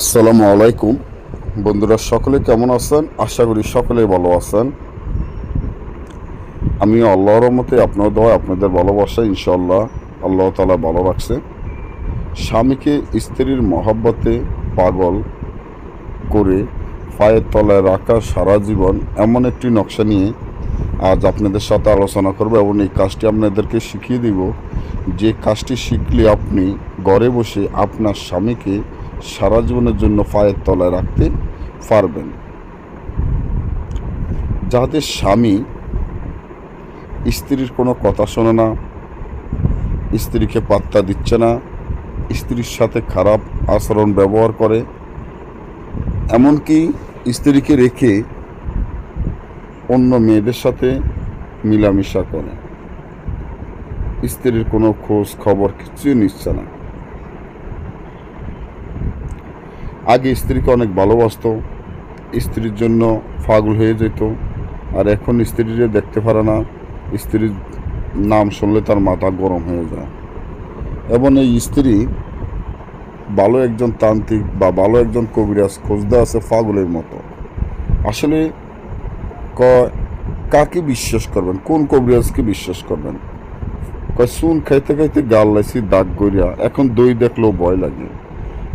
আসসালামু আলাইকুম। বন্ধুরা, সকলে কেমন আছেন? আশা করি সকলে ভালো আছেন। আমি আল্লাহর মতে আপনার দোয়া আপনাদের ভালোবাসা ইনশাল্লাহ আল্লাহ তালা ভালো রাখছে। স্বামীকে, স্ত্রীর মহাব্বতে পাগল করে পায়ের তলায় রাখা সারা জীবন এমন একটি নকশা নিয়ে আজ আপনাদের সাথে আলোচনা করব এবং এই কাজটি আপনাদেরকে শিখিয়ে দিব। যে কাজটি শিখলে আপনি ঘরে বসে আপনার স্বামীকে সারা জীবনের জন্য পায়ের তলায় রাখতে পারবেন। যাতে স্বামী স্ত্রীর কোনো কথা শোনে না, স্ত্রীকে পাত্তা দিচ্ছে না, স্ত্রীর সাথে খারাপ আচরণ ব্যবহার করে, এমনকি স্ত্রীকে রেখে অন্য মেয়েদের সাথে মিলামিশা করে। স্ত্রীর কোনো খোঁজ খবর কিছুই নিচ্ছে না। আগে স্ত্রীকে অনেক ভালোবাসতো, স্ত্রীর জন্য পাগল হয়ে যেত, আর এখন স্ত্রীরে দেখতে পারে না, স্ত্রীর নাম শুনলে তার মাথা গরম হয়ে যায়। এবং এই স্ত্রী ভালো একজন তান্ত্রিক বা ভালো একজন কবিরাজ খোঁজদা আছে পাগলের মতো। আসলে কয়, কাকে বিশ্বাস করবেন? কোন কবিরাজকে বিশ্বাস করবেন? কয় সুন খাইতে খাইতে গাল লাইছি, দাগ গড়িয়া এখন দই দেখলেও ভয় লাগে।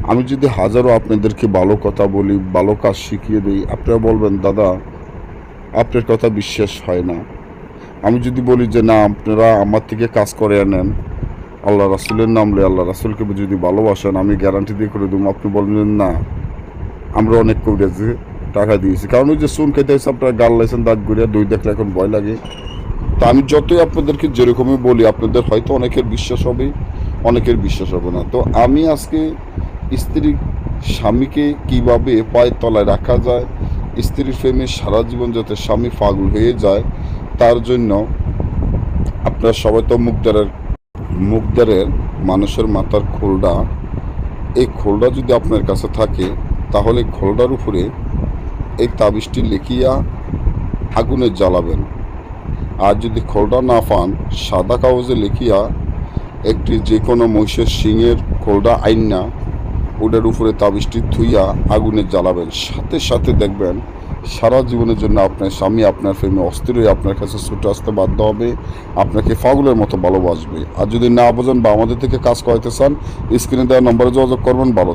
আমি যদি হাজারো আপনাদেরকে ভালো কথা বলি, ভালো কাজ শিখিয়ে দিই, আপনারা বলবেন, দাদা, আপনার কথা বিশ্বাস হয় না। আমি যদি বলি যে, না, আপনারা আমার থেকে কাজ করে আনেন, আল্লাহ রাসুলের নাম নামলে আল্লাহ রাসুলকে যদি ভালোবাসেন, আমি গ্যারান্টি দিয়ে করে দেবো। আপনি বলবেন না, আমরা অনেক কবিরাজে টাকা দিয়েছি। কারণ ওই যে সুন খেতে হয়েছে, আপনারা গাল লাইছেন দাগ গড়িয়া দই দেখলে এখন ভয় লাগে। তো আমি যতই আপনাদেরকে যেরকমই বলি, আপনাদের হয়তো অনেকের বিশ্বাস হবে অনেকের বিশ্বাস হবে না। তো আমি আজকে স্ত্রী স্বামীকে কীভাবে পায়ের তলায় রাখা যায়, স্ত্রীর প্রেমে সারা জীবন যাতে স্বামী পাগল হয়ে যায়, তার জন্য আপনারা সবাই তো মুখদারের মুখদারের মানুষের মাথার খোলটা এই খোলটা যদি আপনার কাছে থাকে, তাহলে খোলটার উপরে এই তাবিজটি লিখিয়া আগুনে জ্বালাবেন। আর যদি খোলটা না পান, সাদা কাগজে লিখিয়া একটি যে কোনো মহিষের শিঙের খোলটা আইনা ওটার উপরে তাবিষ্টি থুইয়া আগুনে জ্বালাবেন। সাথে সাথে দেখবেন, সারা জীবনের জন্য আপনার স্বামী আপনার প্রেমে অস্থির হয়ে আপনার কাছে ছুটে আসতে বাধ্য হবে। আপনাকে ফাগুলের মতো ভালোবাসবে। আর যদি না বোঝেন বা আমাদের থেকে কাজ করাইতে চান, স্ক্রিনে দেওয়া নম্বরে যোগাযোগ করবেন। ভালো।